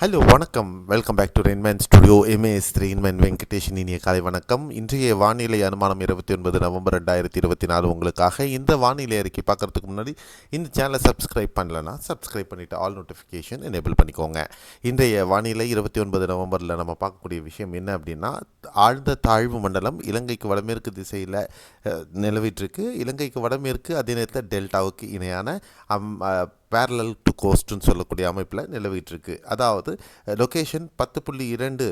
Hello வணக்கம். Welcome back to Rainman studio MAS Rainman Venkatesan இனிய காலை வணக்கம். இன்றைய வானிலை அனுமானம் இருபத்தி ஒன்பது நவம்பர் ரெண்டாயிரத்தி இருபத்தி நாலு உங்களுக்காக. இந்த வானிலை அறிக்கை பார்க்கறதுக்கு முன்னாடி இந்த சேனலை சப்ஸ்கிரைப் பண்ணலன்னா சப்ஸ்கிரைப் பண்ணிவிட்டு ஆல் நோட்டிஃபிகேஷன் எனேபிள் பண்ணிக்கோங்க. இன்றைய வானிலை இருபத்தி ஒன்பது நவம்பரில் நம்ம பார்க்கக்கூடிய விஷயம் என்ன அப்படின்னா ஆழ்ந்த தாழ்வு மண்டலம் இலங்கைக்கு வடமேற்கு திசையில் நிலவிட்டிருக்கு இலங்கைக்கு வடமேற்கு அதே நேரத்தில் டெல்டாவுக்கு இணையான அம், பேரலல் டு கோஸ்ட்னு சொல்லக்கூடிய அமைப்பில் நிலவிட்டு இருக்கு அதாவது லொக்கேஷன் பத்து புள்ளி இரண்டு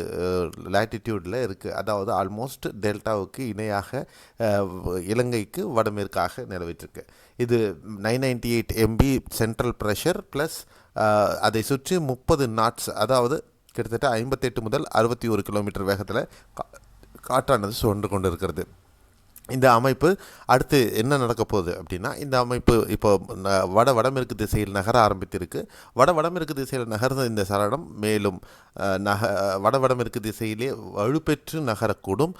லேட்டிடியூடில் இருக்குது அதாவது ஆல்மோஸ்ட் டெல்டாவுக்கு இணையாக இலங்கைக்கு வடமேற்காக நிலவிட்டுருக்கு. இது nine ninety eight MB central pressure plus அதை சுற்றி முப்பது நாட்ஸ் அதாவது கிட்டத்தட்ட ஐம்பத்தெட்டு முதல் அறுபத்தி ஒரு கிலோமீட்டர் வேகத்தில் கா- காற்றானது சுழன்று கொண்டு இருக்கிறது இந்த அமைப்பு அடுத்து என்ன நடக்க போகுது அப்படின்னா இந்த அமைப்பு இப்போ ந- வட வடமேற்கு திசையில் நகர ஆரம்பித்திருக்கு. வட வடமேற்கு திசையில் நகர்ந்த இந்த சரணம் மேலும் நக வட வடமேற்கு திசையிலே வலுப்பெற்று நகரக்கூடும்.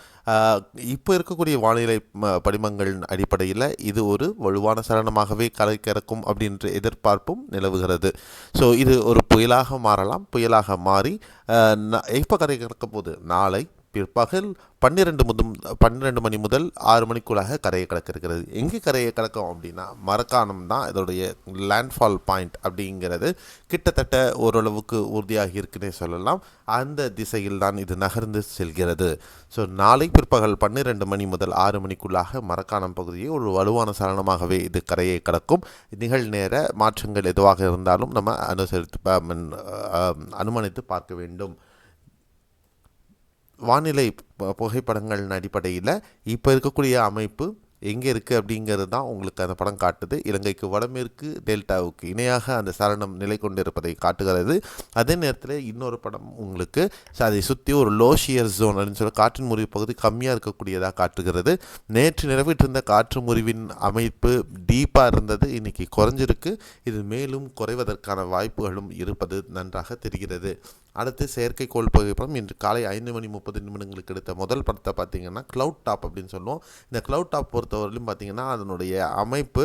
இப்போ இருக்கக்கூடிய வானிலை ம- படிமங்களின் அடிப்படையில் இது ஒரு வலுவான சரணமாகவே கலை கிறக்கும் அப்படின்ற எதிர்பார்ப்பும் நிலவுகிறது. ஸோ இது ஒரு புயலாக மாறலாம். புயலாக மாறி இப்போ எப்போ கரை கிடக்க போகுது? நாளை பிற்பகல் பன்னிரெண்டு முதல் பன்னிரெண்டு மணி முதல் ஆறு மணிக்குள்ளாக கரையை கடக்க இருக்கிறது. எங்கே கரையை கடக்கும் அப்படின்னா மரக்காணம் தான் இதோடைய லேண்ட்ஃபால் பாயிண்ட் அப்படிங்கிறது கிட்டத்தட்ட ஓரளவுக்கு உறுதியாகி இருக்குன்னே சொல்லலாம். அந்த திசையில் தான் இது நகர்ந்து செல்கிறது. ஸோ நாளை பிற்பகல் பன்னிரெண்டு மணி முதல் ஆறு மணிக்குள்ளாக மரக்காணம் பகுதியை ஒரு வலுவான சலனமாகவே இது கரையை கடக்கும். நிகழ்நேர மாற்றங்கள் எதுவாக இருந்தாலும் நம்ம அனுசரித்து அனுமானித்து பார்க்க வேண்டும். வானிலை புகைப்படங்கள் புகைப்படங்களின் அடிப்படையில் இப்போ இருக்கக்கூடிய அமைப்பு எங்கே இருக்குது அப்படிங்கிறது தான் உங்களுக்கு அந்த படம் காட்டுது. இலங்கைக்கு வடமேற்கு டெல்டாவுக்கு இணையாக அந்த சரணம் நிலை கொண்டிருப்பதை காட்டுகிறது. அதே நேரத்தில் இன்னொரு படம் உங்களுக்கு அதை சுற்றி ஒரு லோஷியர் ஜோன் அப்படின்னு சொல்லி காற்றின் முறிவு பகுதி கம்மியாக இருக்கக்கூடியதாக காட்டுகிறது. நேற்று நிலவிட்டிருந்த காற்று முறிவின் அமைப்பு டீப்பாக இருந்தது. இன்றைக்கி குறைஞ்சிருக்கு. இது மேலும் குறைவதற்கான வாய்ப்புகளும் இருப்பது நன்றாக தெரிகிறது. அடுத்து செயற்கைக்கோள் புகைப்படம். இன்று காலை ஐந்து மணி முப்பது நிமிடங்களுக்கு எடுத்த முதல் படத்தை பார்த்தீங்கன்னா க்ளவுட் டாப் அப்படின்னு சொல்லுவோம். இந்த க்ளவுட் டாப் பொறுத்தவரையிலும் பார்த்தீங்கன்னா அதனுடைய அமைப்பு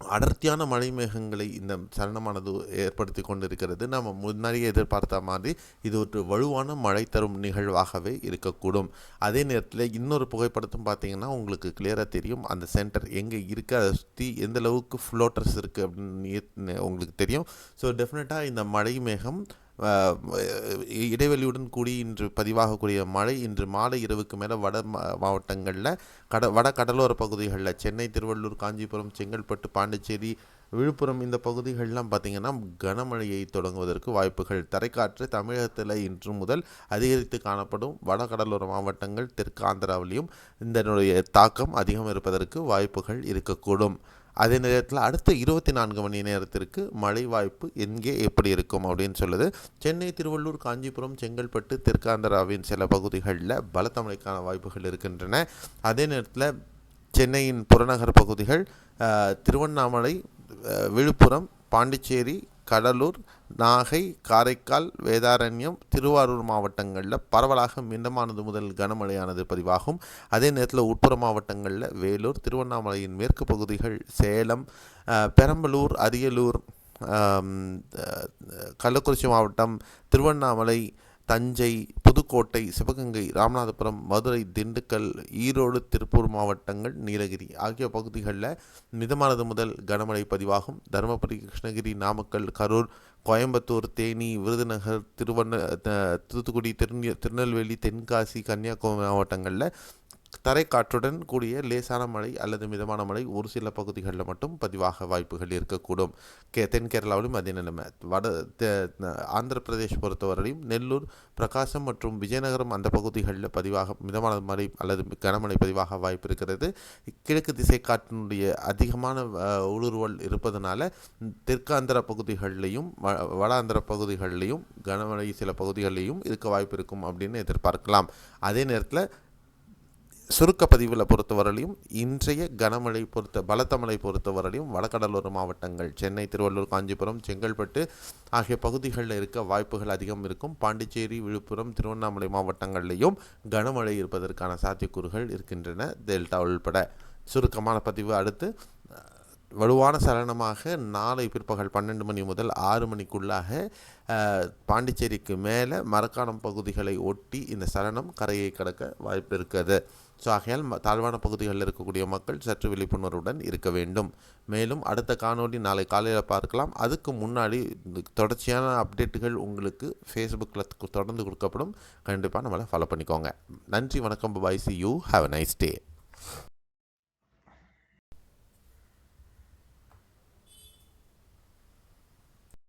அடர்த்தியான மழை மேகங்களை இந்த சலனமானது ஏற்படுத்தி கொண்டிருக்கிறது. நம்ம முன்னாடியே எதிர்பார்த்த மாதிரி இது ஒரு வலுவான மழை தரும் நிகழ்வாகவே இருக்கக்கூடும். அதே நேரத்தில் இன்னொரு புகைப்படத்தும் பார்த்தீங்கன்னா உங்களுக்கு கிளியராக தெரியும். அந்த சென்டர் எங்கே இருக்குது அதை சுற்றி எந்த அளவுக்கு ஃப்ளோட்டர்ஸ் இருக்குது அப்படின்னு உங்களுக்கு தெரியும். ஸோ டெஃபினட்டாக இந்த மழை மேகம் இடைவெளியுடன் கூடி இன்று பதிவாகக்கூடிய மழை இன்று மாலை இரவுக்கு மேலே வட மா- மாவட்டங்களில் கட வட கடலோர பகுதிகளில் சென்னை திருவள்ளூர் காஞ்சிபுரம் செங்கல்பட்டு பாண்டிச்சேரி விழுப்புரம் இந்த பகுதிகளெலாம் பார்த்திங்கன்னா கனமழையை தொடங்குவதற்கு வாய்ப்புகள். தரைக்காற்று தமிழகத்தில் இன்று முதல் அதிகரித்து காணப்படும். வட கடலோர மாவட்டங்கள் தெற்கு ஆந்திராவிலையும் இதனுடைய தாக்கம் அதிகம் இருப்பதற்கு வாய்ப்புகள் இருக்கக்கூடும். அதே நேரத்தில் அடுத்த இருபத்தி நான்கு மணி நேரத்திற்கு மழை வாய்ப்பு எங்கே எப்படி இருக்கும் அப்படின்னு சொல்லுது. சென்னை திருவள்ளூர் காஞ்சிபுரம் செங்கல்பட்டு தெற்காந்திராவின் சில பகுதிகளில் பலத்த மழைக்கான வாய்ப்புகள் இருக்கின்றன. அதே நேரத்தில் சென்னையின் புறநகர் பகுதிகள் திருவண்ணாமலை விழுப்புரம் பாண்டிச்சேரி கடலூர் நாகை காரைக்கால் வேதாரண்யம் திருவாரூர் மாவட்டங்களில் பரவலாக மிதமானது முதல் கனமழையானது பதிவாகும். அதே நேரத்தில் உட்புற மாவட்டங்களில் வேலூர் திருவண்ணாமலையின் மேற்கு பகுதிகள் சேலம் பெரம்பலூர் அரியலூர் கள்ளக்குறிச்சி மாவட்டம் திருவண்ணாமலை தஞ்சை புதுக்கோட்டை சிவகங்கை ராமநாதபுரம் மதுரை திண்டுக்கல் ஈரோடு திருப்பூர் மாவட்டங்கள் நீலகிரி ஆகிய பகுதிகளில் மிதமானது முதல் கனமழை பதிவாகும். தருமபுரி கிருஷ்ணகிரி நாமக்கல் கரூர் கோயம்புத்தூர் தேனி விருதுநகர் திருவண்ண தூத்துக்குடி திருநெல்வேலி தென்காசி கன்னியாகுமரி மாவட்டங்களில் தரைக்காற்றுடன் கூடிய லேசான மழை அல்லது மிதமான மழை ஒரு சில பகுதிகளில் மட்டும் பதிவாக வாய்ப்புகள் இருக்கக்கூடும். கே தென் கேரளாவிலும் அதே நிலைமை. வட ஆந்திர பிரதேஷ் பொறுத்தவரையும் நெல்லூர் பிரகாசம் மற்றும் விஜயநகரம் அந்த பகுதிகளில் பதிவாக மிதமான மழை அல்லது கனமழை பதிவாக வாய்ப்பு இருக்கிறது. கிழக்கு திசை காற்றினுடைய அதிகமான ஊடுருவல் இருப்பதனால தெற்காந்திர பகுதிகளிலையும் வ- வட ஆந்திர பகுதிகளிலையும் கனமழை சில பகுதிகளிலையும் இருக்க வாய்ப்பு இருக்கும் அப்படின்னு எதிர்பார்க்கலாம். அதே நேரத்தில் சுருக்க பதிவில் பொறுத்தவரையிலும் இன்றைய கனமழை பொறுத்த பலத்த மழை பொறுத்தவரையிலும் வடகடலோர மாவட்டங்கள் சென்னை திருவள்ளூர் காஞ்சிபுரம் செங்கல்பட்டு ஆகிய பகுதிகளில் இருக்க வாய்ப்புகள் அதிகம் இருக்கும். பாண்டிச்சேரி விழுப்புரம் திருவண்ணாமலை மாவட்டங்கள்லேயும் கனமழை இருப்பதற்கான சாத்தியக்கூறுகள் இருக்கின்றன டெல்டா உள்பட. சுருக்கமான பதிவு அடுத்து வலுவான சலனமாக நாளை பிற்பகல் பன்னெண்டு மணி முதல் ஆறு மணிக்குள்ளாக பாண்டிச்சேரிக்கு மேலே மரக்காணம் பகுதிகளை ஒட்டி இந்த சலனம் கரையை கடக்க வாய்ப்பு இருக்குது ஸோ ஆகையால் ம- தாழ்வான பகுதிகளில் இருக்கக்கூடிய மக்கள் சற்று விழிப்புணர்வுடன் இருக்க வேண்டும். மேலும் அடுத்த காணொளி நாளை காலையில் பார்க்கலாம். அதுக்கு முன்னாடி தொடர்ச்சியான அப்டேட்டுகள் உங்களுக்கு ஃபேஸ்புக்கில் தொடர்ந்து கொடுக்கப்படும். கண்டிப்பாக நம்மளை ஃபாலோ பண்ணிக்கோங்க. நன்றி வணக்கம். Bye see you have a nice day